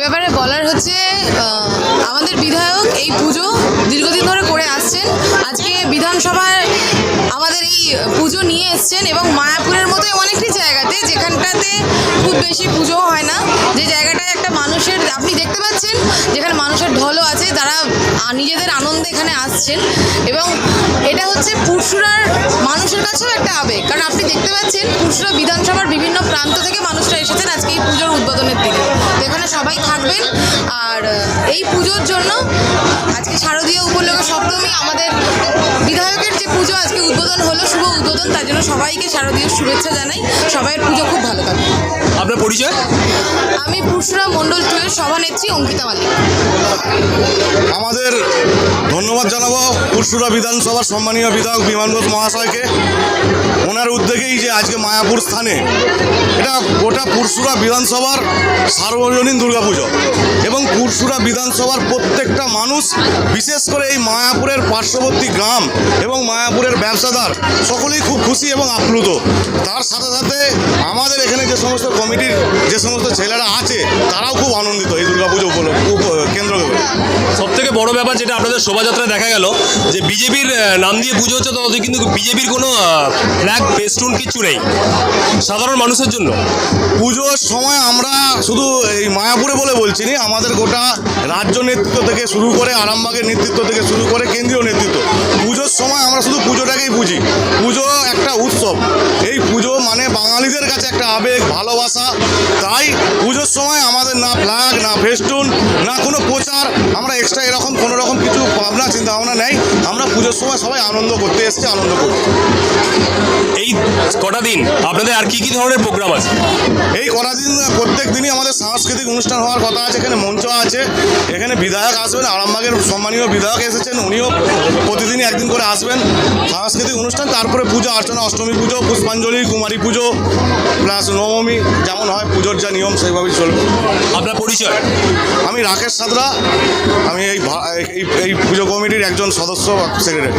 ব্যাপারে বলার হচ্ছে আমাদের বিধায়ক এই পুজো দীর্ঘদিন ধরে করে আসছেন। আজকে বিধানসভায় আমাদের এই পুজো নিয়ে এসছেন এবং মায়াপুরের মতোই অনেকটি জায়গাতে, যেখানটাতে খুব বেশি পুজো হয় না। যে জায়গাটায় একটা মানুষের, আপনি দেখতে পাচ্ছেন, যেখানে মানুষের ঢলও আছে, তারা নিজেদের আনন্দে এখানে আসছেন। এবং এটা হচ্ছে পুরসুরার মানুষের কাছেও একটা আবেগ। কারণ আপনি দেখতে পাচ্ছেন, পুরসুরা বিধানসভার বিভিন্ন প্রান্ত থেকে মানুষরা এসেছেন আজকে এই পুজোর উদ্বোধনের দিনে। সবাই থাকবেন আর এই পুজোর জন্য আজকে শারদীয় উপলক্ষে সপ্তমী আমাদের বিধায়কের যে পুজো আজকে উদ্বোধন হলো শুভ উদ্বোধন তার জন্য সবাইকে শারদীয় শুভেচ্ছা জানাই। সবাইয়ের পুজো খুব ভালো কাটবে আপনার পরিচয়? আমি পুরসুরা মণ্ডল টুয়ের সভানেত্রী অঙ্কিতা মালিক। আমাদের ধন্যবাদ জানাব পুরসুরা বিধানসভার সম্মানীয় বিধায়ক বিমান মহাশয়কে। ওনার উদ্যোগেই যে আজকে মায়াপুর স্থানে, এটা গোটা পুরসুরা বিধানসভার সার্বজনীন দুর্গাপুজো এবং পুরসুরা বিধানসভার প্রত্যেকটা মানুষ, বিশেষ করে এই মায়াপুরের পার্শ্ববর্তী গ্রাম এবং মায়াপুরের ব্যবসাদার, সকলেই খুব খুশি এবং আপ্লুত। তার সাথে সাথে আমাদের এখানে যে সমস্ত কমিটির যে সমস্ত ছেলেরা আছে তারাও খুব আনন্দিত এই দুর্গাপুজো কেন্দ্র করে সব থেকে বড় ব্যাপার যেটা আপনাদের শোভাযাত্রায় দেখা গেল যে বিজেপির নাম দিয়ে পুজো হচ্ছে ততদিন কিন্তু বিজেপির কোনো ফ্ল্যাগ ফেস্টুন কিচ্ছু নেই। সাধারণ মানুষের জন্য। পুজোর সময় আমরা শুধু এই মায়াপুরে বলে বলছি না আমাদের গোটা রাজ্য নেতৃত্ব থেকে শুরু করে আরামবাগের নেতৃত্ব থেকে শুরু করে কেন্দ্রীয় নেতৃত্ব। পুজোর সময় আমরা শুধু পুজোটাকেই বুঝি। পুজো একটা উৎসব। বাঙালিদের কাছে একটা আবেগ ভালোবাসা। তাই পুজোর সময় আমাদের না ফ্ল্যাগ না ফেস্টুন না কোনো প্রচার আমরা এক্সট্রা এরকম কোনো রকম কিছু ভাবনা চিন্তা ভাবনা নেই। আমরা পুজোর সময় সবাই আনন্দ করতে এসেছি আনন্দ করছি। এই কটা দিন আপনাদের আর কি কি ধরনের প্রোগ্রাম আছে? এই কটা দিন প্রত্যেক দিনই আমাদের সাংস্কৃতিক অনুষ্ঠান হওয়ার কথা আছে এখানে মঞ্চ আছে এখানে বিধায়ক আসবেন আরামবাগের সম্মানীয় বিধায়ক এসেছেন উনিও প্রতিদিনই একদিন করে আসবেন। সাংস্কৃতিক অনুষ্ঠান তারপরে পূজা অর্চনা অষ্টমী পুজো পুষ্পাঞ্জলি কুমারী পুজো প্লাস নবমী যেমন হয় পুজোর যা নিয়ম সেইভাবেই চলবে আপনার পরিচয়? আমি রাকেশ সাদরা আমি এই এই পুজো কমিটির একজন সদস্য সেক্রেটারি